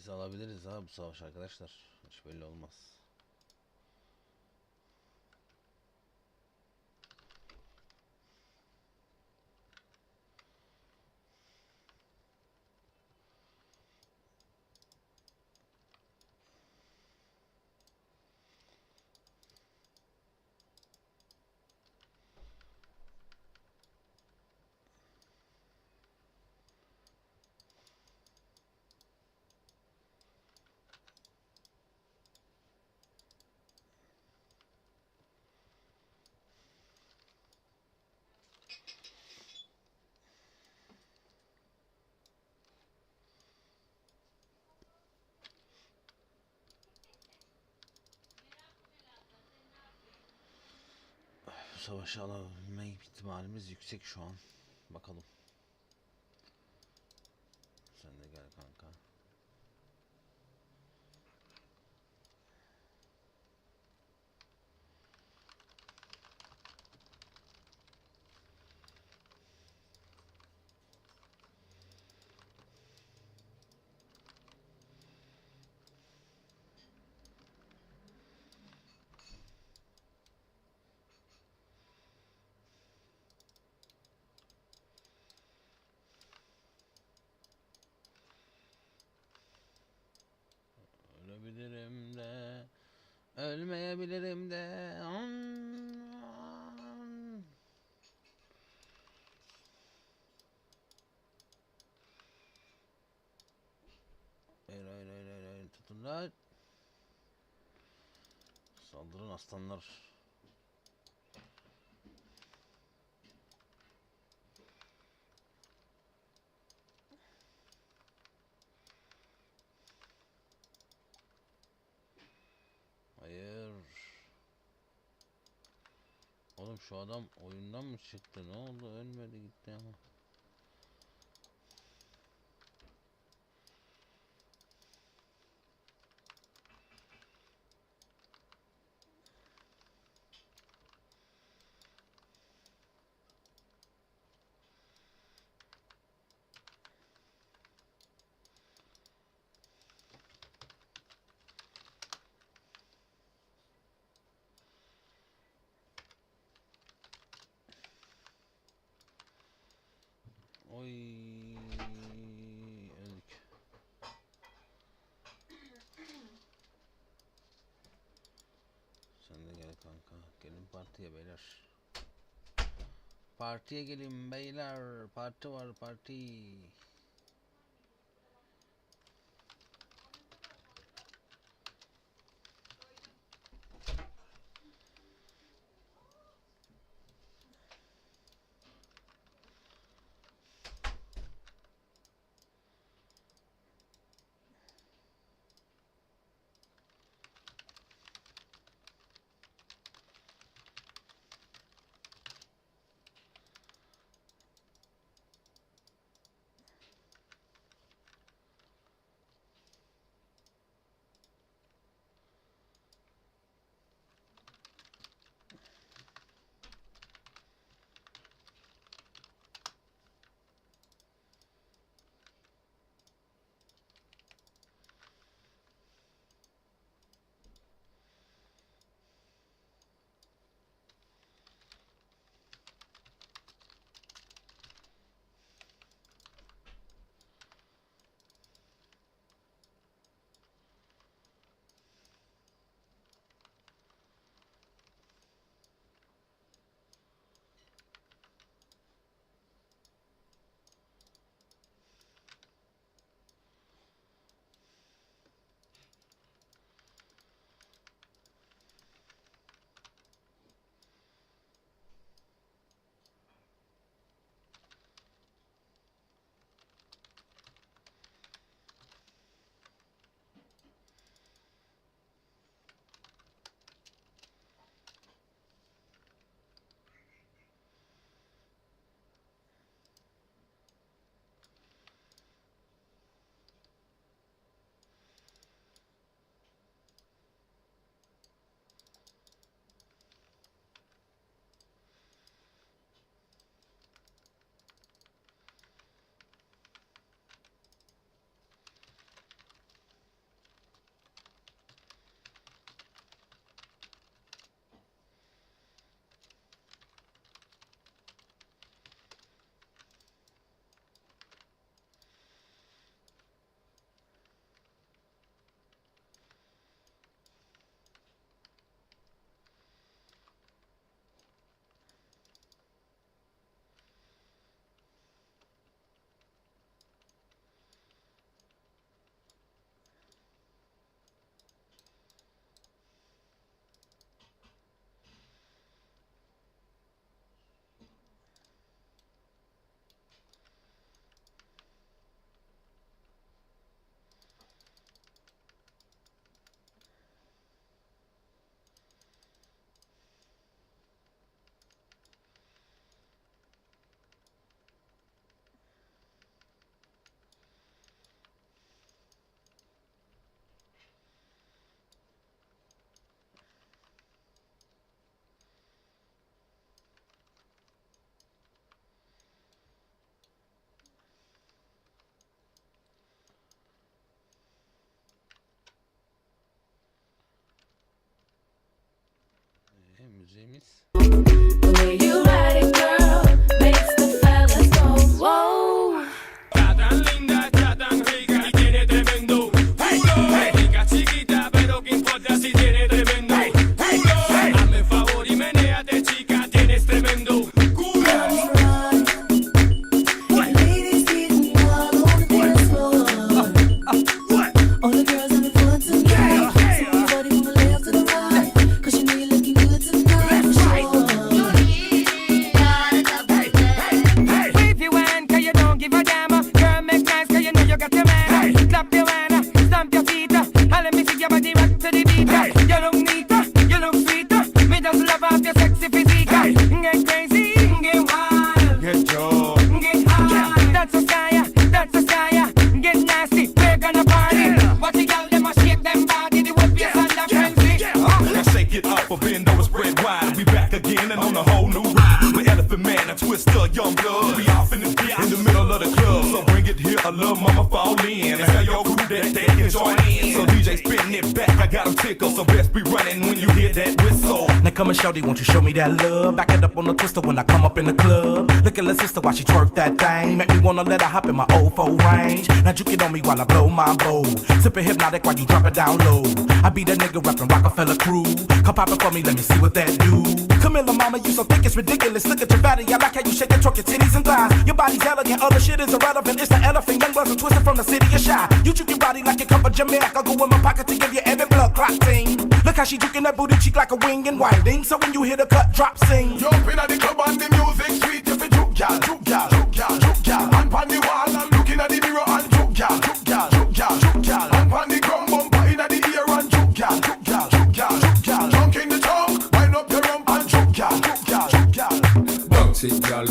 Biz alabiliriz ha bu savaş arkadaşlar. Hiç belli olmaz. Savaşı alabilme ihtimalimiz yüksek şu an. Bakalım. Sen de gel kanka. Ölebilirim de Ölmeyebilirim de hayır hayır hayır, hayır. tutun lan Saldırın aslanlar Hayır Oğlum şu adam oyundan mı çıktı? Ne oldu? Ölmedi gitti ama Oy öldük. Sen de gel kanka. Gelin partiye beyler. Partiye gelin beyler. Parti var parti. Müziğimiz. Come and shorty, won't you show me that love? Back it up on the twister when I come up in the club. Look at the sister while she twerk that thing. Make me wanna let her hop in my old four range. Now juke it on me while I blow my bowl. Sipping hypnotic while you drop it down low. I be that nigga rapping Rockefeller crew. Come pop it for me, let me see what that do. Come Camilla, mama, you so thick it's ridiculous. Look at your body, I like how you shake and twerk your titties and thighs. Your body's elegant, other shit is irrelevant. It's the elephant, young buzzing twisted from the city of shy. You juke your body like you come from Jamaica. Go in my pocket to give you every blood clot thing. Look how she juking that booty cheek like a wing and winding. So when you hear the cut drop, sing. Jump in at the club and the music sweet. If it juke gal, juke gal, juke gal, juke gal. And pon the wall, I'm looking at the mirror and juke gal, juke gal, juke gal, juke gal. And pon the drum bumper in at the ear and juke gal, juke gal, juke gal, juke gal. Junk in the trunk, wind up your rump and juke gal, juke gal, juke gal. Bounce it, girl.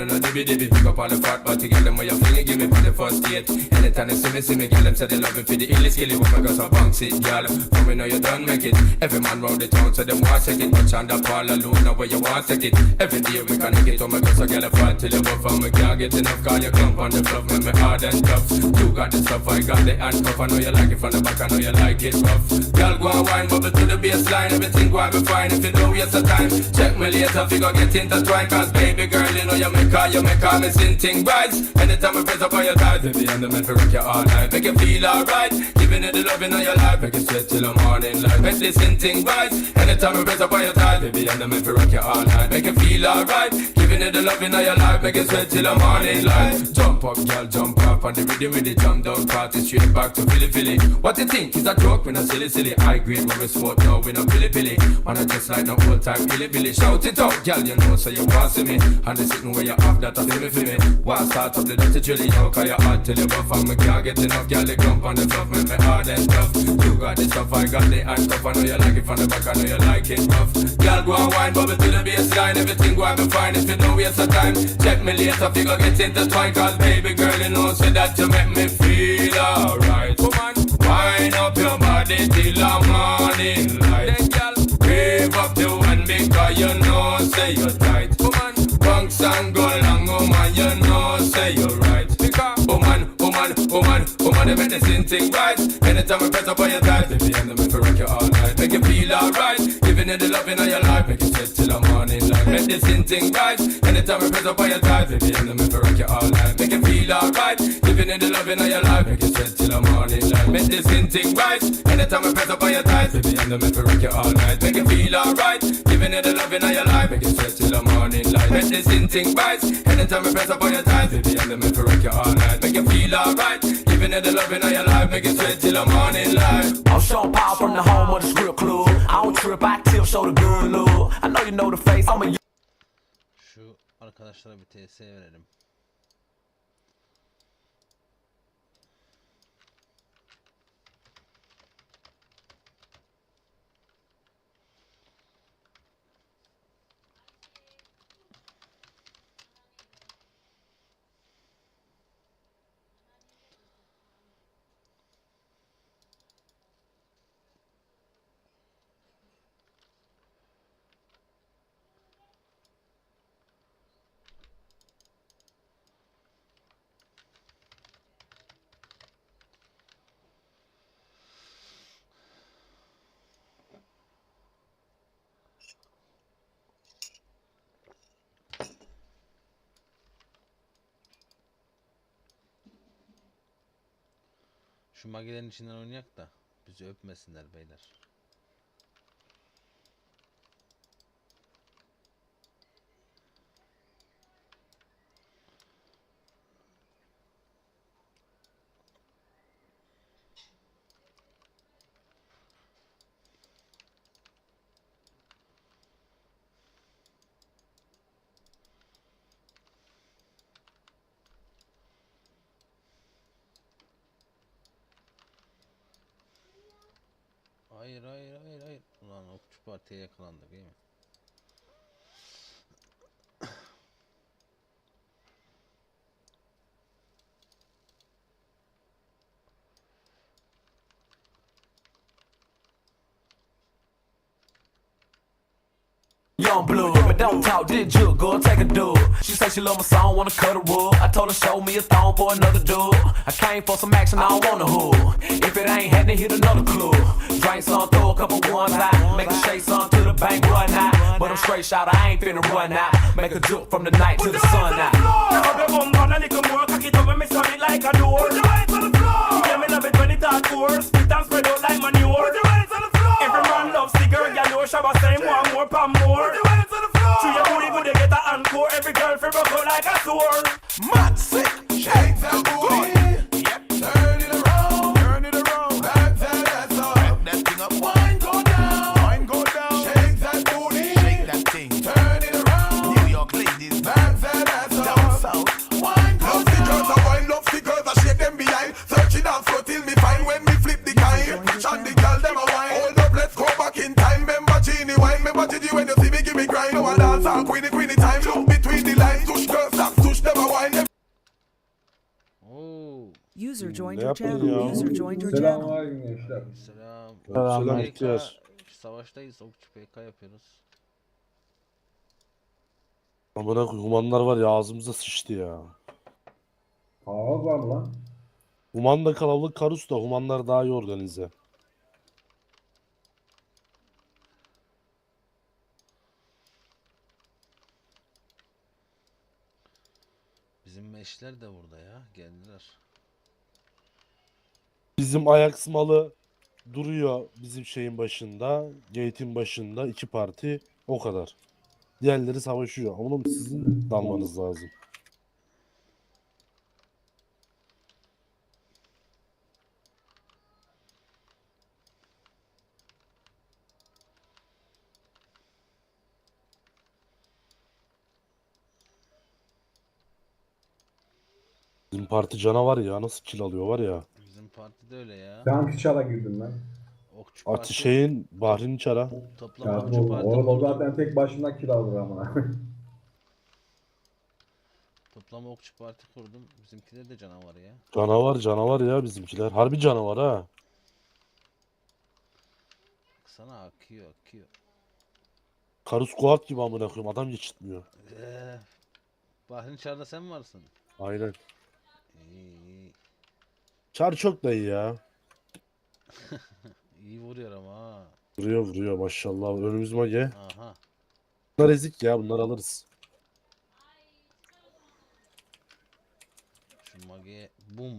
Come on a dibby dibby. Pick up on the fat body, girl. Them where you fling it, give me for the first date. Anytime they see me, see me, girl. Them say they love it for the illy skilly. What my girls so bounce it, girl. Come we know you done make it. Every man round the town say them want take it. Watch on the ball alone, now where you want take it. Every day we can get on my girls, so girl, I fight till you buff and we can't get enough. Call you clump on the bluff, make me hard and tough. You got the stuff, I got the handcuff. I know you like it from the back, I know you like it rough. Girl, go and wine, bubble to the baseline. Everything go and be fine if you don't waste the time. Check me later, figure get intertwined. Cause baby girl, you know you make her, you make her missing thing bites. Anytime I press up on your thighs, baby, I'm the man for rock you all night. Make you feel alright. Giving it the loving of your life, make you sweat till the morning light. Make this thing bites. Anytime I press up on your thighs, baby, I'm the man for rock you all night. Make you feel alright. Giving it the loving of your life, make you sweat till the morning light. Jump up, girl, jump up on the rhythm with the jump down party straight back to Philly Philly. What you think is a joke? when not silly silly. I grade when we smoke now, we not Philly Philly. Wanna just like no old time Billy Billy. Shout it out, girl, you know so you want see me. And the sitting where you have that, I feel me for me. Why start up the dirty chili now? Cause you hard till you buff and me can't get enough. Girl, the clump on the fluff, make me hard and tough. You got the stuff, I got the handcuff. I know you like it from the back, I know you like it rough. Girl, go and wine, bubble to the baseline. Everything go and be fine if you don't waste your time. Check me later, figure get intertwined. Cause baby girl, you know, say that you make me feel alright. Come on, wind up your body till the morning light. Then, girl, wave up the one because you know, say you're tight. Come on, bunks and go long, woman, you know, say you're right. Because, woman, woman, woman, woman, the same thing right. Anytime I press up on your thighs, baby, I'm the man for rock you all night. Make you feel alright. Giving you the loving of your life, the morning light. Make same thing right. Anytime I press up on your thighs, baby, the man for rock you all night. Make you feel alright. Giving you the loving of your life, make you sweat till the morning light. Make same thing right. Anytime I press up on your thighs, baby, the man for rock you all night. Make you feel alright. Giving you the loving of your life, make you sweat till the morning light. Make same thing right. Anytime I press up on your thighs, baby, the man for rock you all night. Make you feel alright. Giving you the loving of your life, make you sweat till the morning light. I'm Sean Paul from the home of the script club. I don't trip, I tip, show the good love. I know you know the face, I'm a Şu arkadaşlara bir TS verelim. Şu magelerin içinden oynayak da bizi öpmesinler beyler. Hayır hayır hayır hayır. Ulan okçu partiye yakalandık değil mi? Young but don't talk, did you? Go take a dude. She said she love my song, wanna cut a wood. I told her show me a thong for another dude. I came for some action, I don't want a hood. If it ain't happening, hit another club. Drink some, throw a couple ones out. Make a shake some to the bank, run out. But I'm straight shot, I ain't finna run out. Make a jump from the night to the sun out. Up your bum down a little more, cock it and me slam it like a door. Put your hands on the floor. Yeah, me love it when it hard pours. Spit and spread out like manure. Put your hands on the floor. Every man loves the girl, girl, you shabba same one more, pam more. Put your hands on the floor. Your booty good, you get a encore. Every girl feel broke like a sword. Mad sick, shakes and booty. User joined Ne your yapalım channel. ya? User joined your channel. Selamünaleyküm gençler. Selam. Selam, PK, ihtiyar. Savaştayız okçu PK yapıyoruz. Amına koyayım humanlar var ya ağzımıza sıçtı ya. Hava var lan. Human da kalabalık Karus da humanlar daha iyi organize. Bizim meşler de burada ya. Geldiler. Bizim Ajax malı duruyor bizim şeyin başında, gate'in başında iki parti o kadar. Diğerleri savaşıyor. Oğlum sizin dalmanız lazım. Bizim parti canavar ya nasıl kill alıyor var ya. Partide öyle ya. Tank çala girdim ben. Okçu parti. Atı şeyin Bahri'nin çara. Toplam Ya okçu parti oğlum o zaten tek başına kill alır ama. Toplam okçu parti kurdum. Bizimkiler de canavar ya. Canavar canavar ya bizimkiler. Harbi canavar ha. Sana akıyor akıyor. Karus Kuat gibi amına koyayım adam geçitmiyor. Eee. Bahrin Çar'da sen varsın. Aynen. İyi. Çar çok da iyi ya. İyi vuruyor ama ha. Vuruyor vuruyor maşallah. Önümüz mage. Aha. Bunlar ezik ya bunlar alırız. Şu mage bum.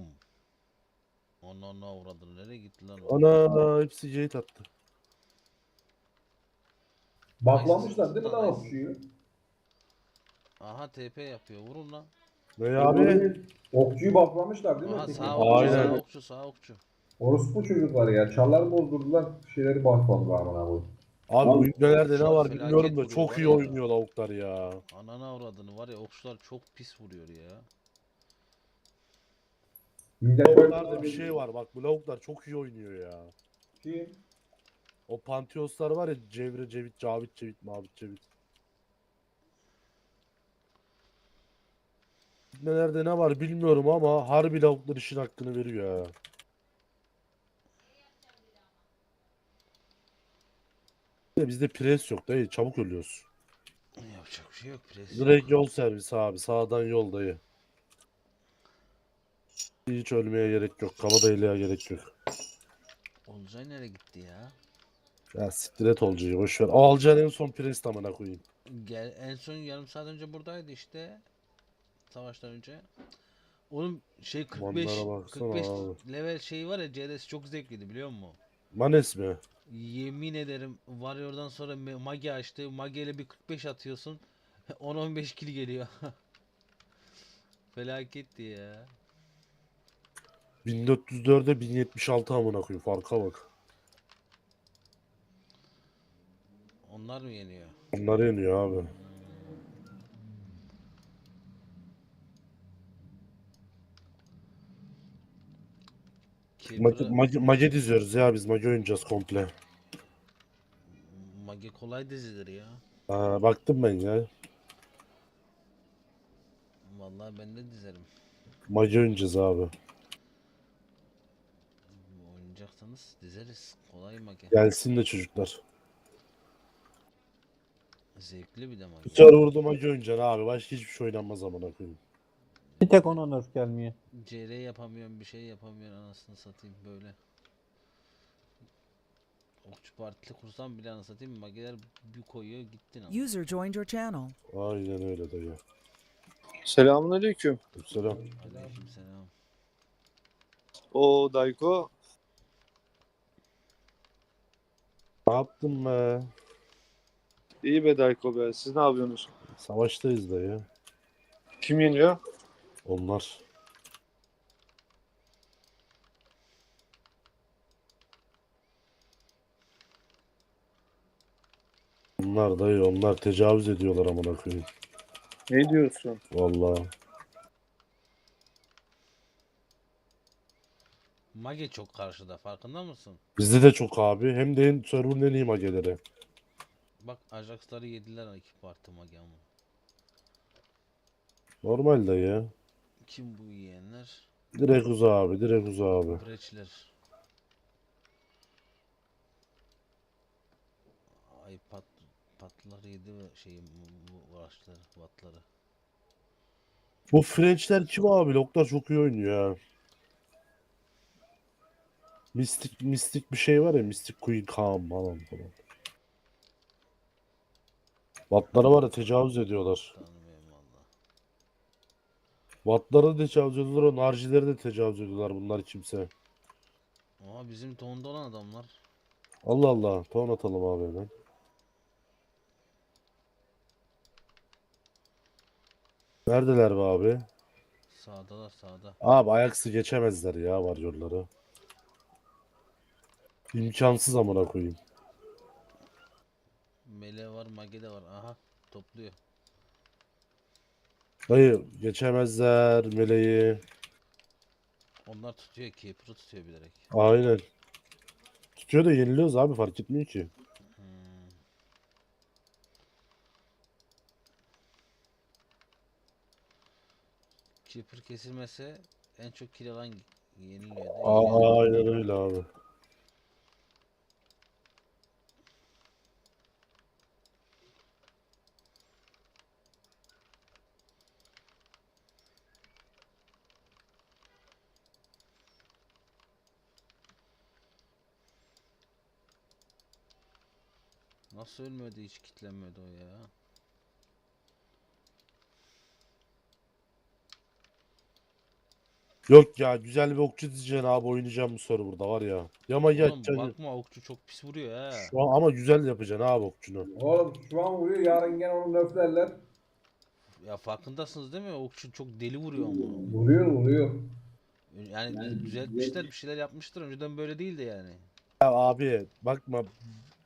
Ona ona uğradı. Nereye gitti lan o? Ana hepsi gate attı. Baklamışlar değil mi lan okçuyu? Aha TP yapıyor. Vurun lan. Ne abi? Okçuyu baklamışlar değil mi? Aha Peki? sağ okçu, Aynen. sağ okçu, sağ okçu. Orospu çocukları ya. Çarlar bozdurdular. Şeyleri bakladılar amına koyayım. Abi ülkelerde ne var felaket bilmiyorum da vuruyor çok iyi ya. oynuyor lavuklar ya. Anana uğradığını var ya okçular çok pis vuruyor ya. Millet Lavuklarda bir şey var bak bu lavuklar çok iyi oynuyor ya. Kim? O Pantheoslar var ya Cevre Cevit Cavit Cevit Mavit Cevit. Nelerde ne var bilmiyorum ama harbi lavuklar işin hakkını veriyor ya. Bir de Bizde pres yok dayı çabuk ölüyoruz. Yapacak bir şey yok. Pres Direkt yol servisi abi sağdan yol dayı. Hiç ölmeye gerek yok. Kabadayılığa gerek yok. Olcay nereye gitti ya? Ya siktir et Olcay'ı boşver. Alcan en son pres tamına koyayım. Gel, en son yarım saat önce buradaydı işte. Savaştan önce. Oğlum şey 45 Manlara baksana 45 abi. level şey var ya CRS çok zevkliydi biliyor musun? Manes mi? Yemin ederim Warrior'dan sonra Mage açtı. Mage ile bir 45 atıyorsun. 10-15 kill geliyor. Felaketti ya. 1404'e 1076 amına koyayım farka bak. Onlar mı yeniyor? Bunlar yeniyor abi. Mage, mage, mage diziyoruz ya biz mage oynayacağız komple. Mage kolay dizilir ya. Aa, baktım ben ya. Vallahi ben de dizerim. Mage oynayacağız abi. Oynayacaksanız dizeriz. Kolay Mage. Gelsin de çocuklar. Zevkli bir de Mage. Bir kere vurdu mage oynayacaksın abi. Başka hiçbir şey oynanmaz amına koyayım. Bir tek ona nerf gelmiyor. CR yapamıyorum bir şey yapamıyorum anasını satayım böyle. Okçu partili kursam bile anasını satayım Mageler bir koyuyor gittin ama. User joined your channel. Aynen öyle dayı. Selamünaleyküm. Selam. Aleykümselam. O Dayko. Ne yaptın be? İyi be Dayko be. Siz ne yapıyorsunuz? Savaştayız dayı. Kim yeniyor? Onlar. Onlar dayı onlar tecavüz ediyorlar amına koyayım. Ne diyorsun? Vallahi. Mage çok karşıda farkında mısın? Bizde de çok abi. Hem de en server'ın en iyi mageleri. Bak Ajax'ları yediler iki parti Mage ama. Normal dayı. Kim bu yiyenler? Direkt uza abi. Direkt uza abi. Breçler. Ay pat patları yedi ve şey bu- araçları, vatları. Bu French'ler kim abi? Loktar çok iyi oynuyor ya. Mistik mistik bir şey var ya. Mistik Queen Khan falan falan. Vatlara var ya tecavüz ediyorlar. Valla. Vatlara da tecavüz ediyorlar. O narcileri de tecavüz ediyorlar bunlar kimse. Ama bizim tonda olan adamlar. Allah Allah. Ton atalım abi hemen. Neredeler be abi? Sağdalar sağda. Abi ayaksı geçemezler ya var yolları. İmkansız amına koyayım. Mele var, Mage de var. Aha topluyor. Dayı geçemezler meleği. Onlar tutuyor Keeper'ı tutuyor bilerek. Aynen. Tutuyor da yeniliyoruz abi fark etmiyor ki. Hmm. Keeper kesilmese en çok kill alan yeniliyor değil mi? Aa, aynen öyle abi. Nasıl ölmedi hiç kitlenmedi o ya. Yok ya güzel bir okçu diyeceksin abi oynayacağım bu soru burada var ya. Yama Oğlum geçeceksin. bakma okçu çok pis vuruyor ha. Şu an, ama güzel yapacaksın abi okçunu. Oğlum şu an vuruyor yarın gene onu löflerler. Ya farkındasınız değil mi? Okçu çok deli vuruyor ama. Vuruyor vuruyor. Yani düzeltmişler bir şeyler yapmıştır. Önceden böyle değildi yani. Ya abi bakma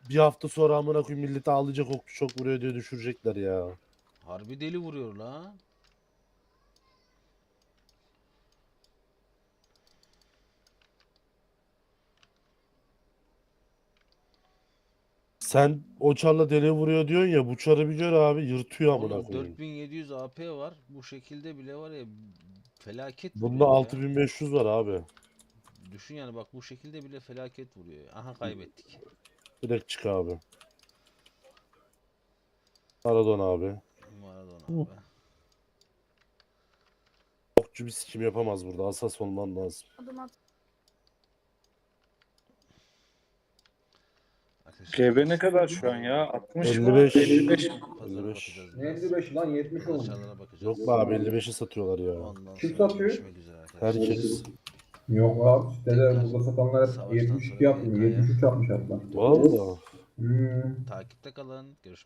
bir hafta sonra amına koyayım milleti ağlayacak okçu çok vuruyor diye düşürecekler ya. Harbi deli vuruyor la. Sen o çarla deli vuruyor diyorsun ya bu çarı bir gör abi yırtıyor amına Oğlum koyayım. 4700 AP var. Bu şekilde bile var ya felaket Bunda vuruyor ya. 6500 var abi. Düşün yani bak bu şekilde bile felaket vuruyor. Aha kaybettik. Direkt çık abi. Maradona abi. Maradona abi. Okçu bir sikim yapamaz burada. Asas olman lazım. Bak GB ne kadar şu an ya? 60 mı? 55. 55 mi? Pazara 55. bakacağız Ne biraz. 55 lan 70 olmuş. Yok be abi 55'i satıyorlar ya. Kim satıyor? Herkes. Yok abi sitede burada satanlar Savaştan hep 72 sonra yapmıyor. YK'ya. 73 yapmış hatta. Valla. Hmm. Takipte kalın. Görüşmek